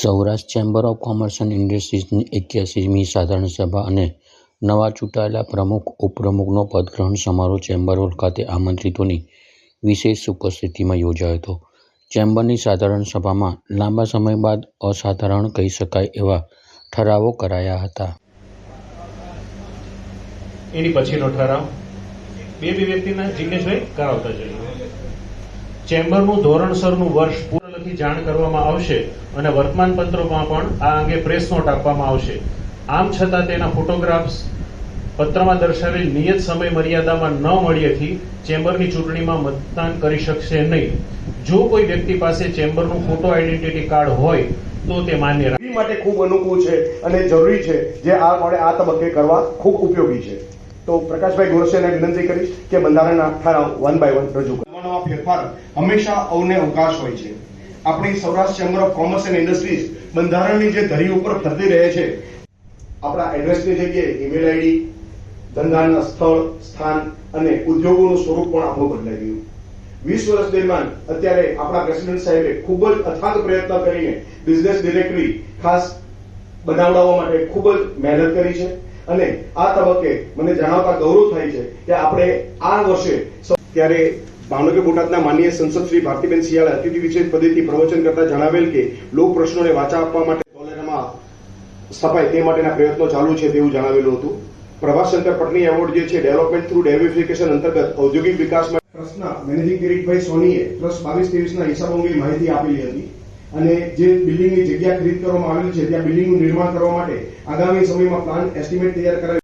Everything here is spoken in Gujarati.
Saurashtra chamber of commerce and ઇન્ડસ્ટ્રીઝની એક્યાસીમી સાધારણ સભા અને નવા ચૂંટાયેલા પ્રમુખ, ઉપપ્રમુખનો પદગ્રહણ સમારોહ ચેમ્બર હોલ ખાતે આમંત્રિતોની વિશેષ ઉપસ્થિતિમાં યોજાયો હતો. ચેમ્બરની સાધારણ સભામાં લાંબા સમય બાદ અસાધારણ કહી શકાય એવા ઠરાવો કરાયા હતા. એની પછીનો ઠરાવ. બે બે વ્યક્તિના જિજ્ઞેશભાઈ કરાવતા જઈએ ચેમ્બરનું ધોરણસરનું વર્ષ પૂર્ણ જાણ કરવામાં આવશે અને વર્તમાન પત્રોમાં પણ આ અંગે પ્રેસ નોટ આપવામાં આવશે. આમ છતાં તેના ફોટોગ્રાફ્સ પત્રમાં દર્શાવેલ નિયત સમય મર્યાદામાં ન મળ્યેથી ચેમ્બરની ચૂંટણીમાં મતદાન કરી શકશે નહીં. જો કોઈ વ્યક્તિ પાસે ચેમ્બરનું ફોટો આઈડેન્ટિટી કાર્ડ હોય તો તે માન્ય રાખે. માટે ખૂબ અનુકૂળ છે અને જરૂરી છે જે આ મળે આ તબક્કે કરવા ખૂબ ઉપયોગી છે. તો પ્રકાશભાઈ ગોરસેને વિનંતી કરીશ કે બંધારણના ઠરાવ વન બાય વન રજૂ કરો. ફેરફાર હંમેશા અવને અવકાશ હોય છે. આપણી Saurashtra chamber of commerce and industries બંધારણની જે ધરી ઉપર ફરતી રહે છે, આપણા એડ્રેસની જગ્યાએ ઈમેલ આઈડી ધંધાના સ્થળ, સ્થાન અને ઉદ્યોગોનું સ્વરૂપ પણ આપણું બદલાઈ ગયું. વીસ વર્ષ દરમિયાન અત્યારે આપણા પ્રેસિડેન્ટ સાહેબે ખૂબ જ અથાગ પ્રયત્ન કરીને બિઝનેસ ડિરેક્ટરી ખાસ બનાવડાવવા માટે ખૂબ જ મહેનત કરી છે અને આ તબક્કે મને જણાવતા ગૌરવ થાય છે કે આપણે આ વર્ષે ત્યારે ભાવનગર બોટાદના માનનીય સંસદ શ્રી ભારતીબેન શિયાળે અતિથિ વિશેષ પદેથી પ્રવચન કરતા જણાવેલ કે લોક પ્રશ્નોને વાચા આપવા માટે કોલેરામાં સ્થપાય તે માટેના પ્રયત્નો ચાલુ છે તેવું જણાવેલું હતું. પ્રભાશંકર પટની એવોર્ડ જે છે, ડેવલપમેન્ટ થ્રુ ડેવિફિકેશન અંતર્ગત ઔદ્યોગિક વિકાસ માટે ટ્રસ્ટના મેનેજિંગ કિરીટભાઈ સોનીએ ટ્રસ્ટ બાવીસ ત્રેવીસના હિસાબો અંગે માહિતી આપેલી હતી અને જે બિલ્ડિંગની જગ્યા ખરીદ કરવામાં આવેલી છે, ત્યાં બિલ્ડિંગનું નિર્માણ કરવા માટે આગામી સમયમાં પ્લાન એસ્ટિમેટ તૈયાર કરાવી